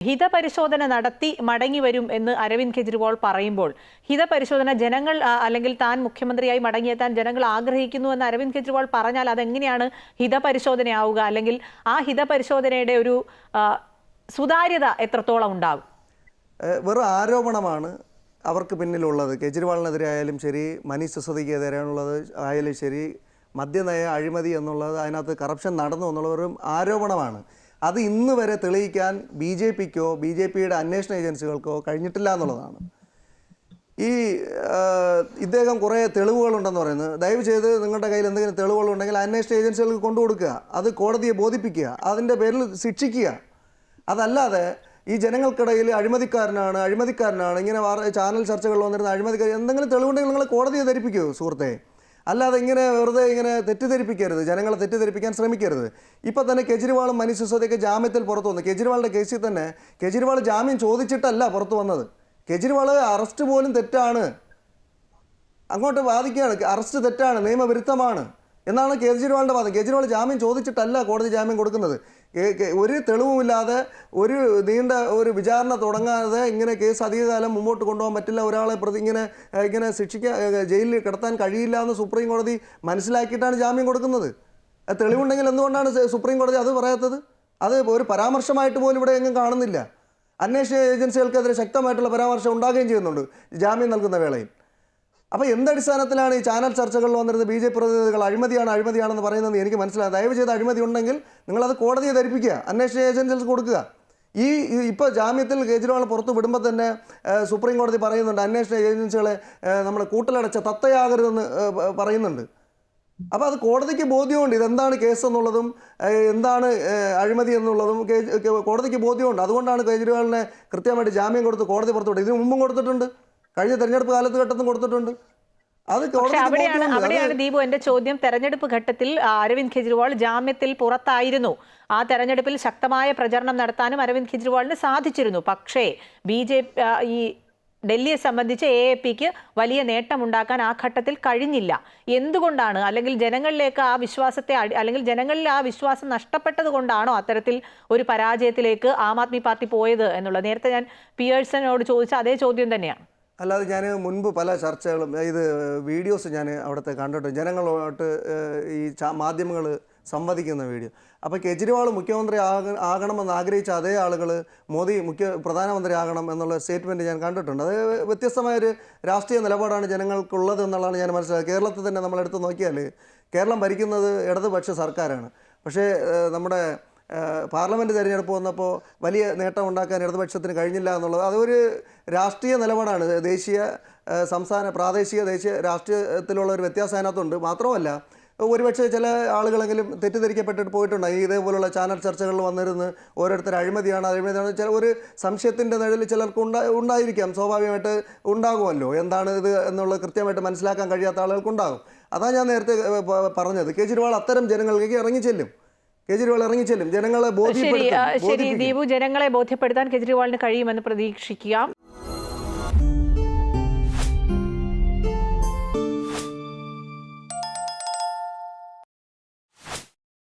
ഹിതപരിശോധന നടത്തി മടങ്ങി വരും എന്ന് അരവിന്ദ് കെജ്രിവാൾ പറയുമ്പോൾ ഹിതപരിശോധന ജനങ്ങൾ അല്ലെങ്കിൽ താൻ മുഖ്യമന്ത്രിയായി മടങ്ങിയെത്താൻ ജനങ്ങൾ ആഗ്രഹിക്കുന്നു എന്ന് അരവിന്ദ് കെജ്രിവാൾ പറഞ്ഞാൽ അതെങ്ങനെയാണ് ഹിതപരിശോധനയാവുക? അല്ലെങ്കിൽ ആ ഹിതപരിശോധനയുടെ ഒരു സുതാര്യത എത്രത്തോളം ഉണ്ടാകും വെറും ആരോപണമാണ് അവർക്ക് പിന്നിലുള്ളത്. കെജ്രിവാളിനെതിരെ ആയാലും ശരി മനീഷ് സിസോദിക്കെതിരെയുള്ളത് ആയാലും ശരി മദ്യനയ അഴിമതി എന്നുള്ളത് അതിനകത്ത് കറപ്ഷൻ നടന്നു എന്നുള്ളവരും ആരോപണമാണ്. അത് ഇന്ന് വരെ തെളിയിക്കാൻ ബി ജെ പിക്കോ ബി ജെ പിയുടെ അന്വേഷണ ഏജൻസികൾക്കോ കഴിഞ്ഞിട്ടില്ല എന്നുള്ളതാണ്. ഈ ഇദ്ദേഹം കുറേ തെളിവുകളുണ്ടെന്ന് പറയുന്നത്. ദയവ് ചെയ്ത് നിങ്ങളുടെ കയ്യിൽ എന്തെങ്കിലും തെളിവുകളുണ്ടെങ്കിൽ അന്വേഷണ ഏജൻസികൾക്ക് കൊണ്ടു കൊടുക്കുക. അത് കോടതിയെ ബോധിപ്പിക്കുക. അതിന്റെ പേരിൽ ശിക്ഷിക്കുക. അതല്ലാതെ ഈ ജനങ്ങൾക്കിടയിൽ അഴിമതിക്കാരനാണ് അഴിമതിക്കാരനാണ് ഇങ്ങനെ ചാനൽ ചർച്ചകളിൽ വന്നിരുന്ന അഴിമതിക്കാരൻ എന്തെങ്കിലും തെളിവുണ്ടെങ്കിൽ നിങ്ങൾ കോടതിയെ ധരിപ്പിക്കുമോ സുഹൃത്തെ. അല്ലാതെ ഇങ്ങനെ വെറുതെ ഇങ്ങനെ തെറ്റിദ്ധരിപ്പിക്കരുത്. ജനങ്ങളെ തെറ്റിദ്ധരിപ്പിക്കാൻ ശ്രമിക്കരുത്. ഇപ്പം തന്നെ കെജ്രിവാളും മനീഷ് സിസോദിയൊക്കെ ജാമ്യത്തിൽ പുറത്തു വന്നു. കെജ്രിവാളിന്റെ കേസിൽ തന്നെ കെജ്രിവാൾ ജാമ്യം ചോദിച്ചിട്ടല്ല പുറത്തു വന്നത്. കെജ്രിവാൾ അറസ്റ്റ് പോലും തെറ്റാണ്. അങ്ങോട്ട് വാദിക്കുകയാണ്. അറസ്റ്റ് തെറ്റാണ്. നിയമവിരുദ്ധമാണ്. എന്നാണ് കേജ്രിവാളിന്റെ വാദം. കേജ്രിവാൾ ജാമ്യം ചോദിച്ചിട്ടല്ല കോടതി ജാമ്യം കൊടുക്കുന്നത്. ഒരു തെളിവുമില്ലാതെ ഒരു നീണ്ട ഒരു വിചാരണ തുടങ്ങാതെ ഇങ്ങനെ കേസ് അധികകാലം മുമ്പോട്ട് കൊണ്ടുപോകാൻ പറ്റില്ല. ഒരാളെ പ്രതി ഇങ്ങനെ ഇങ്ങനെ ശിക്ഷിക്കാൻ ജയിലിൽ കിടത്താൻ കഴിയില്ല എന്ന് സുപ്രീം കോടതി മനസ്സിലാക്കിയിട്ടാണ് ജാമ്യം കൊടുക്കുന്നത്. തെളിവുണ്ടെങ്കിൽ എന്തുകൊണ്ടാണ് സുപ്രീം കോടതി അത് പറയാത്തത്? അത് ഒരു പരാമർശമായിട്ട് പോലും ഇവിടെ എങ്ങും കാണുന്നില്ല. അന്വേഷണ ഏജൻസികൾക്കെതിരെ ശക്തമായിട്ടുള്ള പരാമർശം ഉണ്ടാകുകയും ചെയ്യുന്നുണ്ട് ജാമ്യം നൽകുന്ന വേളയിൽ. അപ്പോൾ എന്തടിസ്ഥാനത്തിലാണ് ഈ ചാനൽ ചർച്ചകളിൽ വന്നിരുന്ന ബി ജെ പി പ്രതിനിധികൾ അഴിമതിയാണ് അഴിമതിയാണെന്ന് പറയുന്നത് എനിക്ക് മനസ്സിലായി ദയവ് ചെയ്ത് അഴിമതി ഉണ്ടെങ്കിൽ നിങ്ങളത് കോടതിയെ ധരിപ്പിക്കുക. അന്വേഷണ ഏജൻസികൾക്ക് കൊടുക്കുക. ഈ ഇപ്പോൾ ജാമ്യത്തിൽ കേജ്രിവാൾ പുറത്തു വിടുമ്പോൾ തന്നെ സുപ്രീം കോടതി പറയുന്നുണ്ട് അന്വേഷണ ഏജൻസികളെ നമ്മൾ കൂട്ടിലടച്ച തത്തയാകരുതെന്ന് പറയുന്നുണ്ട്. അപ്പോൾ അത് കോടതിക്ക് ബോധ്യമുണ്ട്. ഇതെന്താണ് കേസ് എന്നുള്ളതും എന്താണ് അഴിമതി എന്നുള്ളതും കോടതിക്ക് ബോധ്യമുണ്ട്. അതുകൊണ്ടാണ് കേജ്രിവാളിനെ കൃത്യമായിട്ട് ജാമ്യം കൊടുത്ത് കോടതി പുറത്തുവിട്ടത് ഇതിനു മുമ്പും കൊടുത്തിട്ടുണ്ട്. കഴിഞ്ഞ തെരഞ്ഞെടുപ്പ് കാലത്ത് ഘട്ടത്തും കൊടുത്തിട്ടുണ്ട്. അത് അവിടെയാണ് അവിടെയാണ് ദീപു എന്റെ ചോദ്യം. തെരഞ്ഞെടുപ്പ് ഘട്ടത്തിൽ അരവിന്ദ് കെജ്രിവാൾ ജാമ്യത്തിൽ പുറത്തായിരുന്നു. ആ തെരഞ്ഞെടുപ്പിൽ ശക്തമായ പ്രചരണം നടത്താനും അരവിന്ദ് കെജ്രിവാളിന് സാധിച്ചിരുന്നു. പക്ഷേ ബി ജെ ഈ ഡൽഹിയെ സംബന്ധിച്ച് എ എ പിക്ക് വലിയ നേട്ടമുണ്ടാക്കാൻ ആ ഘട്ടത്തിൽ കഴിഞ്ഞില്ല. എന്തുകൊണ്ടാണ്? അല്ലെങ്കിൽ ജനങ്ങളിലേക്ക് ആ വിശ്വാസത്തെ അല്ലെങ്കിൽ ജനങ്ങളിൽ ആ വിശ്വാസം നഷ്ടപ്പെട്ടത് കൊണ്ടാണോ അത്തരത്തിൽ ഒരു പരാജയത്തിലേക്ക് ആം ആദ്മി പാർട്ടി പോയത് എന്നുള്ളത്? നേരത്തെ ഞാൻ പിയേഴ്സനോട് ചോദിച്ച അതേ ചോദ്യം തന്നെയാണ്. അല്ലാതെ ഞാൻ മുൻപ് പല ചർച്ചകളും ഇത് വീഡിയോസ് ഞാൻ അവിടുത്തെ കണ്ടിട്ടുണ്ട്. ജനങ്ങളോട്ട് ഈ മാധ്യമങ്ങൾ സംവദിക്കുന്ന വീഡിയോ. അപ്പോൾ കെജ്രിവാൾ മുഖ്യമന്ത്രി ആക ആകണമെന്ന് ആഗ്രഹിച്ച അതേ ആളുകൾ മോദി മുഖ്യ പ്രധാനമന്ത്രി ആകണം എന്നുള്ള സ്റ്റേറ്റ്മെന്റ് ഞാൻ കണ്ടിട്ടുണ്ട്. അത് വ്യത്യസ്തമായൊരു രാഷ്ട്രീയ നിലപാടാണ് ജനങ്ങൾക്കുള്ളത് എന്നുള്ളതാണ് ഞാൻ മനസ്സിലാക്കുക കേരളത്തിൽ തന്നെ നമ്മൾ എടുത്ത് നോക്കിയാൽ കേരളം ഭരിക്കുന്നത് ഇടതുപക്ഷ സർക്കാരാണ്. പക്ഷേ നമ്മുടെ പാർലമെന്റ് തിരഞ്ഞെടുപ്പ് വന്നപ്പോൾ വലിയ നേട്ടം ഉണ്ടാക്കാൻ ഇടതുപക്ഷത്തിന് കഴിഞ്ഞില്ല എന്നുള്ളത് അതൊരു രാഷ്ട്രീയ നിലപാടാണ്. ദേശീയ സംസ്ഥാന പ്രാദേശിക ദേശീയ രാഷ്ട്രീയത്തിലുള്ള ഒരു വ്യത്യാസം അതിനകത്തുണ്ട്. മാത്രമല്ല ഒരുപക്ഷെ ചില ആളുകളെങ്കിലും തെറ്റിദ്ധരിക്കപ്പെട്ടിട്ട് പോയിട്ടുണ്ട് ഇതേപോലുള്ള ചാനൽ ചർച്ചകളിൽ വന്നിരുന്ന് ഓരോരുത്തർ അഴിമതിയാണ് അഴിമതിയാണ്. ചില ഒരു സംശയത്തിന്റെ നിഴലിൽ ചിലർക്ക് ഉണ്ടാ ഉണ്ടായിരിക്കാം. സ്വാഭാവികമായിട്ട് ഉണ്ടാകുമല്ലോ. എന്താണ് ഇത് എന്നുള്ളത് കൃത്യമായിട്ട് മനസ്സിലാക്കാൻ കഴിയാത്ത ആളുകൾക്കുണ്ടാകും. അതാണ് ഞാൻ നേരത്തെ പറഞ്ഞത്. കേജ്രിവാൾ അത്തരം ജനങ്ങളിലേക്ക് ഇറങ്ങിച്ചെല്ലും കേജ്രിവാൾ ഇറങ്ങിച്ചെല്ലും ജനങ്ങളെ ശരി ബോധ്യപ്പെടുത്തും ശരി. ദീപു ജനങ്ങളെ ബോധ്യപ്പെടുത്താൻ കെജ്രിവാളിന് കഴിയുമെന്ന് പ്രതീക്ഷിക്കാം